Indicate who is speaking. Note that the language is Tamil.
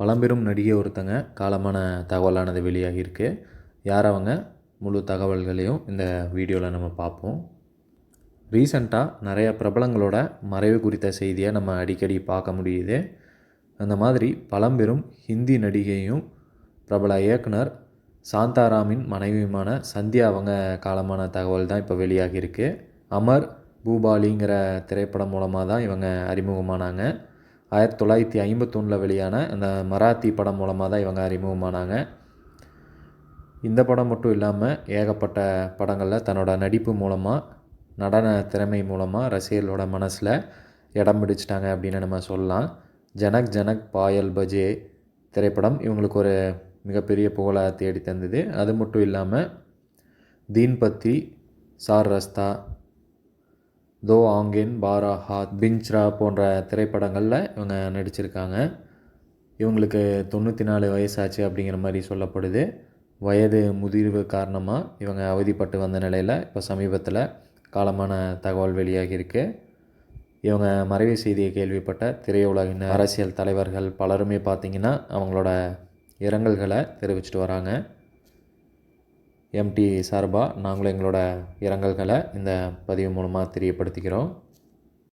Speaker 1: பழம்பெரும் நடிகை ஒருத்தங்க காலமான தகவலானது வெளியாகியிருக்கு. யார் அவங்க? முழு தகவல்களையும் இந்த வீடியோவில் நம்ம பார்ப்போம். ரீசண்டாக நிறைய பிரபலங்களோட மறைவு குறித்த செய்தியை நம்ம அடிக்கடி பார்க்க முடியுது. அந்த மாதிரி பழம்பெரும் ஹிந்தி நடிகையும் பிரபல இயக்குனர் சாந்தாராமின் மனைவியுமான சந்தியா அவங்க காலமான தகவல் தான் இப்போ வெளியாகியிருக்கு. அமர் பூபாலிங்கிற திரைப்படம் மூலமாக தான் இவங்க அறிமுகமானாங்க. ஆயிரத்தி தொள்ளாயிரத்தி ஐம்பத்தொன்னில் வெளியான அந்த மராத்தி படம் மூலமாக தான் இவங்க அறிமுகமானாங்க இந்த படம் மட்டும் இல்லாமல் ஏகப்பட்ட படங்களில் தன்னோட நடிப்பு மூலமாக நடன திறமை மூலமாக ரசிகர்களோட மனசில் இடம் பிடிச்சிட்டாங்க அப்படின்னு நம்ம சொல்லலாம். ஜனக் ஜனக் பாயல் பஜே திரைப்படம் இவங்களுக்கு ஒரு மிகப்பெரிய புகழாக தேடி தந்தது அது மட்டும் இல்லாமல் தீன்பத்தி சார் ரஸ்தா தோ ஆங்கேன் பாரா ஹாத் பின்ச்ரா போன்ற திரைப்படங்களில் இவங்க நடிச்சிருக்காங்க. இவங்களுக்கு தொண்ணூற்றி நாலு வயசாச்சு அப்படிங்கிற மாதிரி சொல்லப்படுது. வயது முதிர்வு காரணமாக இவங்க அவதிப்பட்டு வந்த நிலையில் இப்போ சமீபத்தில் காலமான தகவல் வெளியாகியிருக்கு. இவங்க மறைவு செய்தியை கேள்விப்பட்ட திரையுலகின் அரசியல் தலைவர்கள் பலருமே பார்த்திங்கன்னா அவங்களோட இரங்கல்களை தெரிவிச்சிட்டு வராங்க. எம்டி சார்பாக நாங்களும் எங்களோட இரங்கல்களை இந்த பதிவு மூலமாக தெரியப்படுத்திக்கிறோம்.